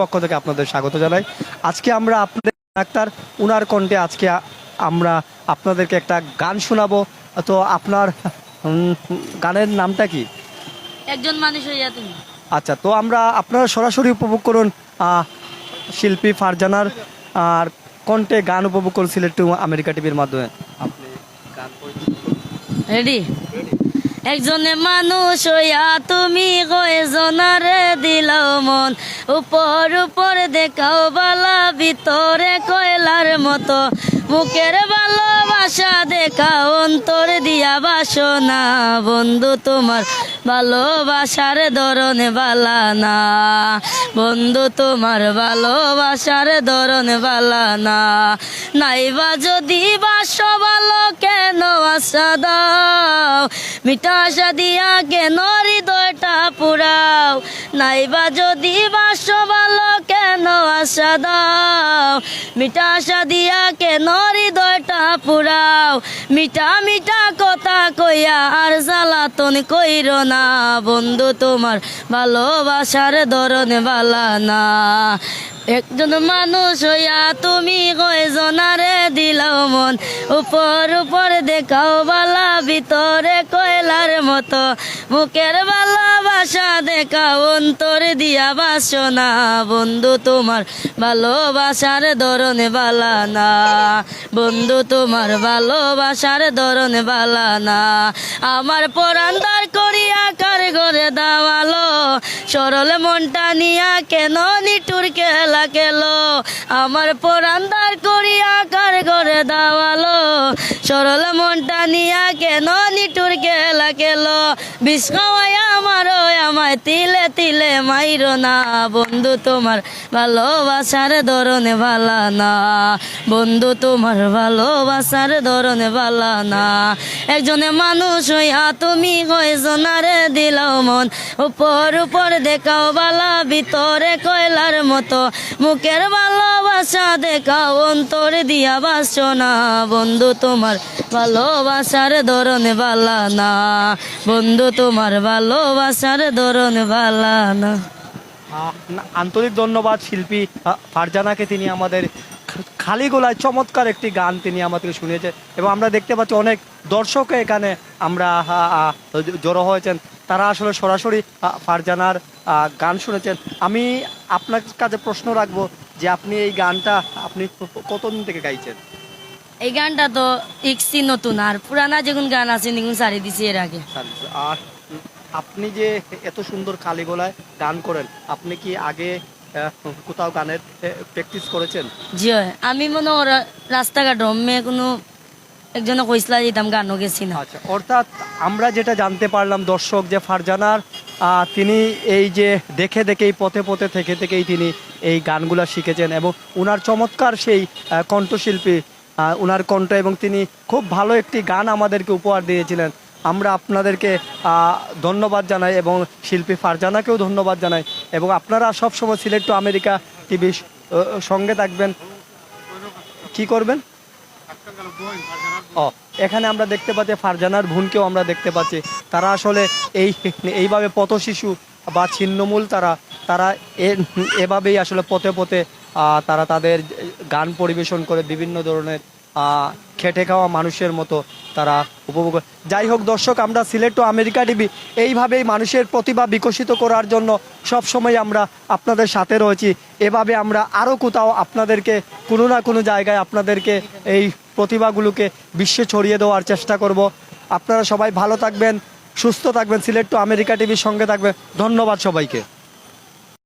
পক্ষ থেকে আপনাদের স্বাগত জানাই। আজকে আমরা আপনাদের ডাক্তার উনার কণ্ঠে আজকে আমরা আপনাদেরকে একটা গান শোনাবো। তো আপনার গানের নামটা কি? একজন মানুষ হইয়া তুমি। আচ্ছা তো আমরা আপনারা সরাসরি উপভোগ করুন শিল্পী ফারজানার আর কণ্ঠে গান উপভোগ করুন সিলেট টু আমেরিকা টিভির মাধ্যমে। আপনি গান করুন। রেডি একজনে মানুষ হইয়া তুমি কয়জনারে দিলাও মন। উপর উপর দেখাও বালা, ভিতরে কয়লার মতো। মুখের ভালোবাসা দেখা অন্তর দিয়া বাসনা। বন্ধু, তোমার ভালোবাসার ধরনে বালা না বন্ধু, তোমার ভালোবাসার ধরনে বালা না নাইবা যদি বাস ভালো কেন আশা দাও? মিঠা আশা দিয়া কেন হৃদয়টা পুরাও? নাইবা যদি বাস আশা দাও মিঠা আশা দিয়া পুরাও? মিঠা মিঠা কথা কইয়া আর জ্বালাতন কইর না। বন্ধু, তোমার ভালোবাসার ধরনে বালা না। একজন মানুষ হইয়া তুমি কয়জনারে দিলাও মন? উপর উপর দেখাও বালা, ভিতরে মতো। মুখের ভালোবাসা দেখাও অন্তর দিয়া বাসনা। বন্ধু তোমার ভালোবাসার ধরনে বালা না বন্ধু তোমার ভালোবাসার ধরনে বালা না আমার পরান্দার করিয়া কার ঘরে দাওয়ালো সরল মনটা নিয়া কেন নিটুর খেলা খেলো? আমার পরান্দার করিয়া কার ঘরে দাওয়ালো সরল মনটা নিয়া কেন নিটুর খেলা খেলো? বিষ আমার আমায় তিলে তিলে মাইর না। বন্ধু তোমার ভালোবাসার ধরনে ভালা না। বন্ধু তোমার ভালোবাসার ধরনে ভালা না। একজনে মানুষ হইয়া তুমি কয়জনারে দিলাও মন? উপর উপর দেখাও বালা, ভিতরে কয়লার মতো। মুখের ভালোবাসা দেখাও, অন্তর দিয়া বাসনা বন্ধু তোমার ভালোবাসার ধরনে বালা না বন্ধু, তোমার ভালোবাসার ধরনে বালা না, আন্তরিক ধন্যবাদ শিল্পী ফারজানাকে তিনি আমাদের খালি গোলায় চমৎকার একটি গান তিনি আমাদেরকে শুনিয়েছে এবং আমরা দেখতে পাচ্ছি অনেক দর্শক এখানে আমরা জড়ো হয়েছেন। তারা আসলে সরাসরি ফারজানার গান শুনেছেন। আমি আপনার কাছে প্রশ্ন রাখব যে আপনি এই গানটা আপনি কতদিন থেকে গাইছেন? এই গানটা তো ইকসি নতুন আর পুরানা যেগুন গান আছে নিগুন সারি দিছি এর আগে। আর আপনি যে এত সুন্দর খালি গলায় গান করেন আপনি কি আগে কোথাও গানের প্র্যাকটিস করেছেন? জি আমি মনে ওরা রাস্তাঘাট রম্যে কোনো একজনে কইসলা যেতাম গানও গেছি না। আচ্ছা অর্থাৎ আমরা যেটা জানতে পারলাম দর্শক যে ফারজানার তিনি এই যে দেখে দেখেই পথে পথে থেকে থেকেই তিনি এই গানগুলা শিখেছেন এবং ওনার চমৎকার সেই কণ্ঠশিল্পী উনার কণ্ঠ এবং তিনি খুব ভালো একটি গান আমাদেরকে উপহার দিয়েছিলেন। আমরা আপনাদেরকে ধন্যবাদ জানাই এবং শিল্পী ফারজানাকেও ধন্যবাদ জানাই। এবং আপনারা সবসময় সিলেক্ট টু আমেরিকা টিভি সঙ্গে থাকবেন। কি করবেন? ও, এখানে আমরা দেখতে পাচ্ছি, ফারজানার ভুনকেও আমরা দেখতে পাচ্ছি। তারা আসলে এই, এইভাবে পথ শিশু বা ছিন্নমূল তারা। তারা এভাবেই আসলে পথে পথে তারা তাদের গান পরিবেশন করে বিভিন্ন ধরনের খেটে খাওয়া মানুষের মতো তারা উপভোগ যাই হোক দর্শক, আমরা সিলেট টু আমেরিকা টিভি এইভাবেই মানুষের প্রতিভা বিকশিত করার জন্য সব সময় আমরা আপনাদের সাথে রয়েছি। এভাবে আমরা আরও কোথাও আপনাদেরকে কোনো না কোনো জায়গায় আপনাদেরকে এই প্রতিভাগুলোকে বিশ্বে ছড়িয়ে দেওয়ার চেষ্টা করব। আপনারা সবাই ভালো থাকবেন, সুস্থ থাকবেন, সিলেট টু আমেরিকা টিভির সঙ্গে থাকবেন। ধন্যবাদ সবাইকে।